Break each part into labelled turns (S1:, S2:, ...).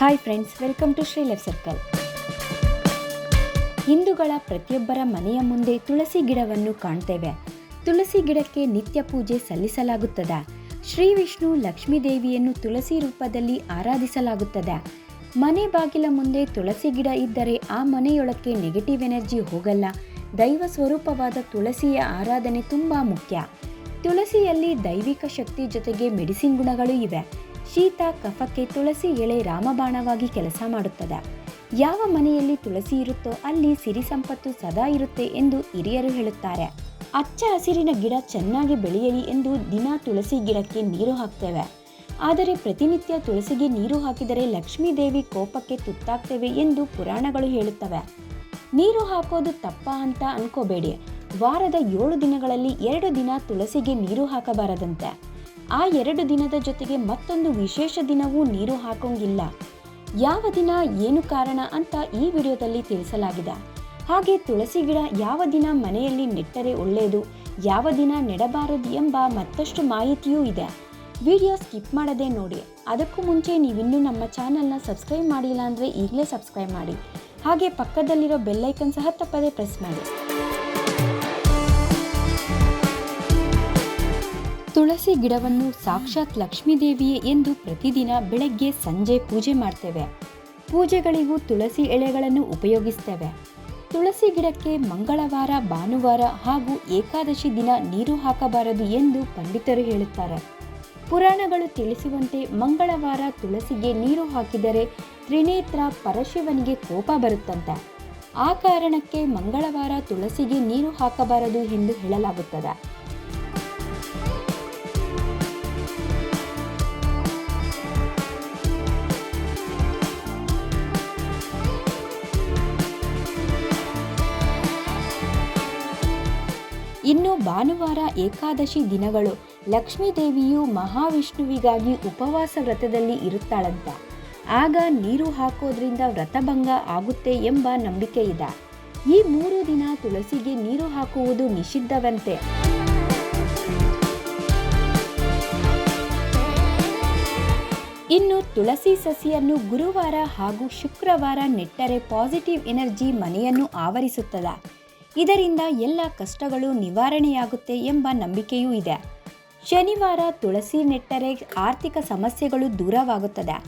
S1: Hi friends welcome to Shri life circle ಹಿಂದೂಗಳ ಪ್ರತಿಯೊಬ್ಬರ ಮನೆಯ ಮುಂದೆ ತುಳಸಿ ಗಿಡವನ್ನು ಕಾಣ್ತೇವೆ. ತುಳಸಿ ಗಿಡಕ್ಕೆ ನಿತ್ಯ ಪೂಜೆ ಸಲ್ಲಿಸಲಾಗುತ್ತದೆ. ಶ್ರೀ ವಿಷ್ಣು ಲಕ್ಷ್ಮೀ ದೇವಿಯನ್ನು ತುಳಸಿ ರೂಪದಲ್ಲಿ ಆರಾಧಿಸಲಾಗುತ್ತದೆ. ಮನೆ ಬಾಗಿಲ ಮುಂದೆ ತುಳಸಿ ಗಿಡ ಇದ್ದರೆ ಆ ಮನೆಯೊಳಕ್ಕೆ ನೆಗೆಟಿವ್ ಎನರ್ಜಿ ಹೋಗಲ್ಲ. ದೈವ ಸ್ವರೂಪವಾದ ತುಳಸಿಯ ಆರಾಧನೆ ತುಂಬ ಮುಖ್ಯ. ತುಳಸಿಯಲ್ಲಿ ದೈವಿಕ ಶಕ್ತಿ ಜೊತೆಗೆ ಮೆಡಿಸಿನ್ ಗುಣಗಳು ಇವೆ. ಶೀತ, ಕಫಕ್ಕೆ ತುಳಸಿ ಎಳೆ ರಾಮಬಾಣವಾಗಿ ಕೆಲಸ ಮಾಡುತ್ತದೆ. ಯಾವ ಮನೆಯಲ್ಲಿ ತುಳಸಿ ಇರುತ್ತೋ ಅಲ್ಲಿ ಸಿರಿ ಸಂಪತ್ತು ಸದಾ ಇರುತ್ತೆ ಎಂದು ಹಿರಿಯರು ಹೇಳುತ್ತಾರೆ. ಅಚ್ಚ ಹಸಿರಿನ ಗಿಡ ಚೆನ್ನಾಗಿ ಬೆಳೆಯಲಿ ಎಂದು ದಿನ ತುಳಸಿ ಗಿಡಕ್ಕೆ ನೀರು ಹಾಕ್ತೇವೆ. ಆದರೆ ಪ್ರತಿನಿತ್ಯ ತುಳಸಿಗೆ ನೀರು ಹಾಕಿದರೆ ಲಕ್ಷ್ಮೀ ದೇವಿ ಕೋಪಕ್ಕೆ ತುತ್ತಾಗ್ತೇವೆ ಎಂದು ಪುರಾಣಗಳು ಹೇಳುತ್ತವೆ. ನೀರು ಹಾಕೋದು ತಪ್ಪ ಅಂತ ಅನ್ಕೋಬೇಡಿ. ವಾರದ ಏಳು ದಿನಗಳಲ್ಲಿ ಎರಡು ದಿನ ತುಳಸಿಗೆ ನೀರು ಹಾಕಬಾರದಂತೆ. ಆ ಎರಡು ದಿನದ ಜೊತೆಗೆ ಮತ್ತೊಂದು ವಿಶೇಷ ದಿನವೂ ನೀರು ಹಾಕೋಂಗಿಲ್ಲ. ಯಾವ ದಿನ ಏನು ಕಾರಣ ಅಂತ ಈ ವಿಡಿಯೋದಲ್ಲಿ ತಿಳಿಸಲಾಗಿದೆ. ಹಾಗೆ ತುಳಸಿ ಗಿಡ ಯಾವ ದಿನ ಮನೆಯಲ್ಲಿ ನೆಟ್ಟರೆ ಒಳ್ಳೆಯದು ಯಾವ ದಿನ ನೆಡಬಾರದು ಎಂಬ ಮತ್ತಷ್ಟು ಮಾಹಿತಿಯೂ ಇದೆ. ವಿಡಿಯೋ ಸ್ಕಿಪ್ ಮಾಡದೆ ನೋಡಿ. ಅದಕ್ಕೂ ಮುಂಚೆ ನೀವಿನ್ನೂ ನಮ್ಮ ಚಾನಲ್ನ ಸಬ್ಸ್ಕ್ರೈಬ್ ಮಾಡಿಲ್ಲ ಅಂದರೆ ಈಗಲೇ ಸಬ್ಸ್ಕ್ರೈಬ್ ಮಾಡಿ. ಹಾಗೆ ಪಕ್ಕದಲ್ಲಿರೋ ಬೆಲ್ಲೈಕನ್ ಸಹ ತಪ್ಪದೇ ಪ್ರೆಸ್ ಮಾಡಿ. ತುಳಸಿ ಗಿಡವನ್ನು ಸಾಕ್ಷಾತ್ ಲಕ್ಷ್ಮೀದೇವಿಯೇ ಎಂದು ಪ್ರತಿದಿನ ಬೆಳಗ್ಗೆ ಸಂಜೆ ಪೂಜೆ ಮಾಡ್ತೇವೆ. ಪೂಜೆಗಳಿಗೂ ತುಳಸಿ ಎಳೆಗಳನ್ನು ಉಪಯೋಗಿಸ್ತೇವೆ. ತುಳಸಿ ಗಿಡಕ್ಕೆ ಮಂಗಳವಾರ, ಭಾನುವಾರ ಹಾಗೂ ಏಕಾದಶಿ ದಿನ ನೀರು ಹಾಕಬಾರದು ಎಂದು ಪಂಡಿತರು ಹೇಳುತ್ತಾರೆ. ಪುರಾಣಗಳು ತಿಳಿಸುವಂತೆ ಮಂಗಳವಾರ ತುಳಸಿಗೆ ನೀರು ಹಾಕಿದರೆ ತ್ರಿನೇತ್ರ ಪರಶಿವನಿಗೆ ಕೋಪ ಬರುತ್ತಂತೆ. ಆ ಕಾರಣಕ್ಕೆ ಮಂಗಳವಾರ ತುಳಸಿಗೆ ನೀರು ಹಾಕಬಾರದು ಎಂದು ಹೇಳಲಾಗುತ್ತದೆ. ಇನ್ನು ಭಾನುವಾರ ಏಕಾದಶಿ ದಿನಗಳು. ಲಕ್ಷ್ಮೀದೇವಿಯು ಮಹಾವಿಷ್ಣುವಿಗಾಗಿ ಉಪವಾಸ ವ್ರತದಲ್ಲಿ ಇರುತ್ತಾಳಂತ. ಆಗ ನೀರು ಹಾಕೋದ್ರಿಂದ ವ್ರತಭಂಗ ಆಗುತ್ತೆ ಎಂಬ ನಂಬಿಕೆ ಇದೆ. ಈ ಮೂರು ದಿನ ತುಳಸಿಗೆ ನೀರು ಹಾಕುವುದು ನಿಷಿದ್ಧವಂತೆ. ಇನ್ನು ತುಳಸಿ ಸಸಿಯನ್ನು ಗುರುವಾರ ಹಾಗೂ ಶುಕ್ರವಾರ ನೆಟ್ಟರೆ ಪಾಸಿಟಿವ್ ಎನರ್ಜಿ ಮನೆಯನ್ನು ಆವರಿಸುತ್ತದೆ. ಇದರಿಂದ ಎಲ್ಲ ಕಷ್ಟಗಳು ನಿವಾರಣೆಯಾಗುತ್ತೆ ಎಂಬ ನಂಬಿಕೆಯೂ ಇದೆ. ಶನಿವಾರ ತುಳಸಿ ನೆಟ್ಟರೆ ಆರ್ಥಿಕ ಸಮಸ್ಯೆಗಳು ದೂರವಾಗುತ್ತದೆ.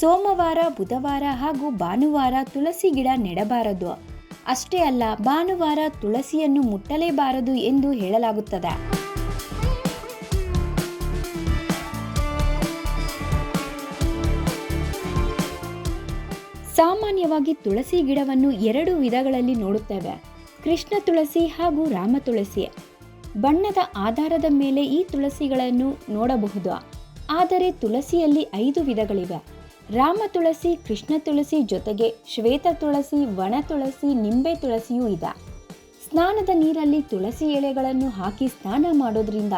S1: ಸೋಮವಾರ, ಬುಧವಾರ ಹಾಗೂ ಭಾನುವಾರ ತುಳಸಿ ಗಿಡ ನೆಡಬಾರದು. ಅಷ್ಟೇ ಅಲ್ಲ, ಭಾನುವಾರ ತುಳಸಿಯನ್ನು ಮುಟ್ಟಲೇಬಾರದು ಎಂದು ಹೇಳಲಾಗುತ್ತದೆ. ಸಾಮಾನ್ಯವಾಗಿ ತುಳಸಿ ಗಿಡವನ್ನು ಎರಡು ವಿಧಗಳಲ್ಲಿ ನೋಡುತ್ತೇವೆ. ಕೃಷ್ಣ ತುಳಸಿ ಹಾಗೂ ರಾಮ ತುಳಸಿ ಬಣ್ಣದ ಆಧಾರದ ಮೇಲೆ ಈ ತುಳಸಿಗಳನ್ನು ನೋಡಬಹುದು. ಆದರೆ ತುಳಸಿಯಲ್ಲಿ ಐದು ವಿಧಗಳಿವೆ. ರಾಮ ತುಳಸಿ, ಕೃಷ್ಣ ತುಳಸಿ ಜೊತೆಗೆ ಶ್ವೇತ ತುಳಸಿ ವಣ ತುಳಸಿ, ನಿಂಬೆ ತುಳಸಿಯೂ ಇದೆ. ಸ್ನಾನದ ನೀರಲ್ಲಿ ತುಳಸಿ ಎಲೆಗಳನ್ನು ಹಾಕಿ ಸ್ನಾನ ಮಾಡೋದ್ರಿಂದ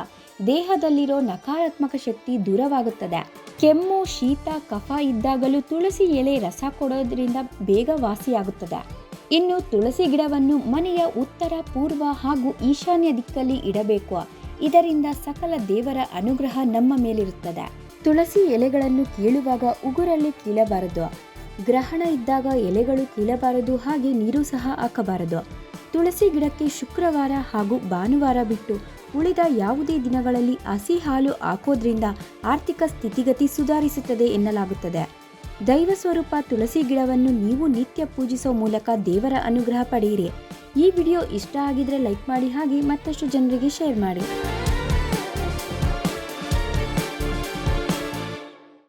S1: ದೇಹದಲ್ಲಿರೋ ನಕಾರಾತ್ಮಕ ಶಕ್ತಿ ದೂರವಾಗುತ್ತದೆ. ಕೆಮ್ಮು, ಶೀತ, ಕಫ ಇದ್ದಾಗಲೂ ತುಳಸಿ ಎಲೆ ರಸ ಕೊಡೋದ್ರಿಂದ ಬೇಗ ವಾಸಿಯಾಗುತ್ತದೆ. ಇನ್ನು ತುಳಸಿ ಗಿಡವನ್ನು ಮನೆಯ ಉತ್ತರ, ಪೂರ್ವ ಹಾಗೂ ಈಶಾನ್ಯ ದಿಕ್ಕಲ್ಲಿ ಇಡಬೇಕು. ಇದರಿಂದ ಸಕಲ ದೇವರ ಅನುಗ್ರಹ ನಮ್ಮ ಮೇಲಿರುತ್ತದೆ. ತುಳಸಿ ಎಲೆಗಳನ್ನು ಕೀಳುವಾಗ ಉಗುರಲ್ಲಿ ಕೀಳಬಾರದು. ಗ್ರಹಣ ಇದ್ದಾಗ ಎಲೆಗಳು ಕೀಳಬಾರದು ಹಾಗೆ ನೀರು ಸಹ ಹಾಕಬಾರದು. ತುಳಸಿ ಗಿಡಕ್ಕೆ ಶುಕ್ರವಾರ ಹಾಗೂ ಭಾನುವಾರ ಬಿಟ್ಟು ಉಳಿದ ಯಾವುದೇ ದಿನಗಳಲ್ಲಿ ಹಸಿ ಹಾಲು ಹಾಕೋದ್ರಿಂದ ಆರ್ಥಿಕ ಸ್ಥಿತಿಗತಿ ಸುಧಾರಿಸುತ್ತದೆ ಎನ್ನಲಾಗುತ್ತದೆ. ದೈವ ಸ್ವರೂಪ ತುಳಸಿ ಗಿಡವನ್ನು ನೀವು ನಿತ್ಯ ಪೂಜಿಸೋ ಮೂಲಕ ದೇವರ ಅನುಗ್ರಹ ಪಡೆಯಿರಿ. ಈ ವಿಡಿಯೋ ಇಷ್ಟ ಆಗಿದ್ರೆ ಲೈಕ್ ಮಾಡಿ ಹಾಗೆ ಮತ್ತಷ್ಟು ಜನರಿಗೆ ಶೇರ್ ಮಾಡಿ.